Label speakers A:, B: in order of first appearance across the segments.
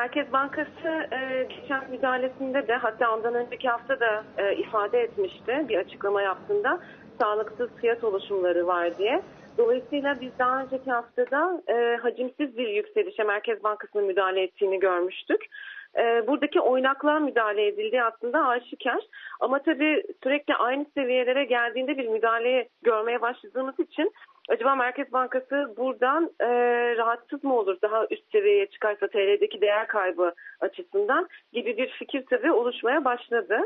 A: Merkez Bankası e, geçen müdahalesinde de hatta ondan önceki hafta da e, ifade etmişti bir açıklama yaptığında sağlıksız fiyat oluşumları var diye. Dolayısıyla biz daha önceki haftada e, hacimsiz bir yükselişe Merkez Bankası'nın müdahale ettiğini görmüştük. E, buradaki oynaklığa müdahale edildiği aslında aşikar. Ama tabii sürekli aynı seviyelere geldiğinde bir müdahale görmeye başladığımız için acaba Merkez Bankası buradan e, rahatsız mı olur daha üst seviyeye çıkarsa TL'deki değer kaybı açısından gibi bir fikir tabii oluşmaya başladı.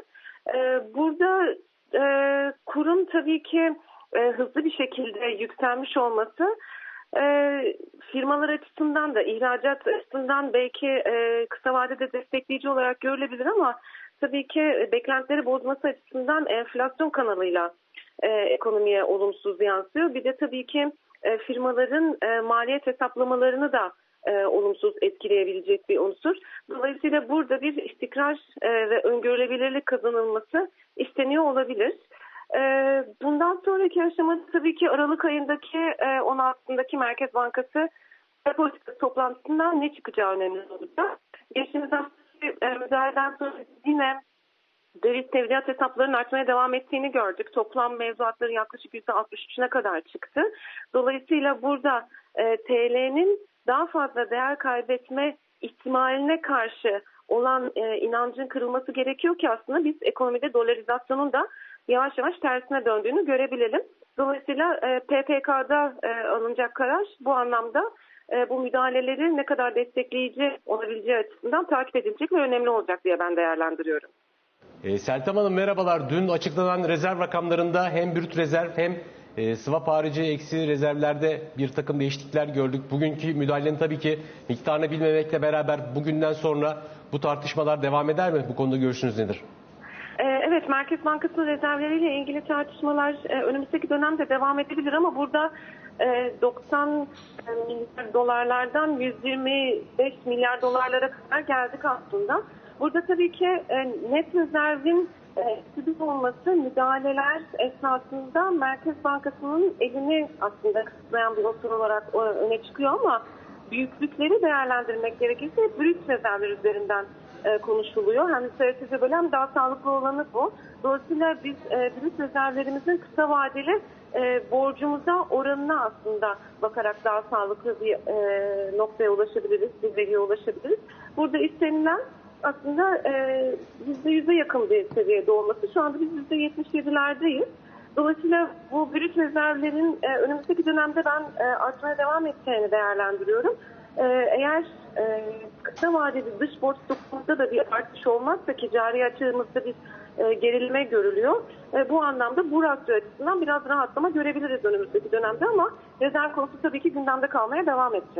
A: E, burada e, kurum tabii ki e, hızlı bir şekilde yükselmiş olması e, firmalar açısından da ihracat açısından belki e, kısa vadede destekleyici olarak görülebilir ama tabii ki beklentileri bozması açısından enflasyon kanalıyla e, ekonomiye olumsuz yansıyor. Bir de tabii ki e, firmaların e, maliyet hesaplamalarını da e, olumsuz etkileyebilecek bir unsur. Dolayısıyla burada bir istikrar e, ve öngörülebilirlik kazanılması isteniyor olabilir. E, bundan sonraki aşamada tabii ki Aralık ayındaki e, 16'sındaki Merkez Bankası politika toplantısından ne çıkacağı önemli olacak. Geçtiğimiz haftaki e, müdahaleden sonra yine döviz tevdiat hesaplarının artmaya devam ettiğini gördük. Toplam mevzuatların yaklaşık %63'üne kadar çıktı. Dolayısıyla burada e, TL'nin daha fazla değer kaybetme ihtimaline karşı olan e, inancın kırılması gerekiyor ki aslında biz ekonomide dolarizasyonun da yavaş yavaş tersine döndüğünü görebilelim. Dolayısıyla e, PPK'da e, alınacak karar bu anlamda e, bu müdahaleleri ne kadar destekleyici olabileceği açısından takip edilecek ve önemli olacak diye ben değerlendiriyorum.
B: E, Seltem Hanım merhabalar. Dün açıklanan rezerv rakamlarında hem brüt rezerv hem e, swap harici eksi rezervlerde bir takım değişiklikler gördük. Bugünkü müdahalenin tabii ki miktarını bilmemekle beraber bugünden sonra bu tartışmalar devam eder mi? Bu konuda görüşünüz nedir?
A: Evet, Merkez Bankası'nın rezervleriyle ilgili tartışmalar e, önümüzdeki dönemde devam edebilir ama burada e, 90 milyar dolarlardan 125 milyar dolarlara kadar geldik aslında. Burada tabii ki e, net rezervin e, sübük olması müdahaleler esnasında Merkez Bankası'nın elini aslında kısıtlayan bir unsur olarak e, öne çıkıyor ama büyüklükleri değerlendirmek gerekirse brüt rezervler üzerinden e, konuşuluyor. Hem literatüre böyle hem daha sağlıklı olanı bu. Dolayısıyla biz e, brüt rezervlerimizin kısa vadeli e, borcumuza oranına aslında bakarak daha sağlıklı bir e, noktaya ulaşabiliriz, bir veriye ulaşabiliriz. Burada istenilen aslında e, %100'e yakın bir seviyede olması. Şu anda biz %77'lerdeyiz. Dolayısıyla bu brüt rezervlerin e, önümüzdeki dönemde ben e, artmaya devam edeceğini değerlendiriyorum. E, eğer e, kısa vadeli dış borç stokumuzda da bir artış olmazsa ki cari açığımızda bir e, gerilme görülüyor. E, bu anlamda bu rasyonel açısından biraz rahatlama görebiliriz önümüzdeki dönemde ama rezerv konusu tabii ki gündemde kalmaya devam edecek.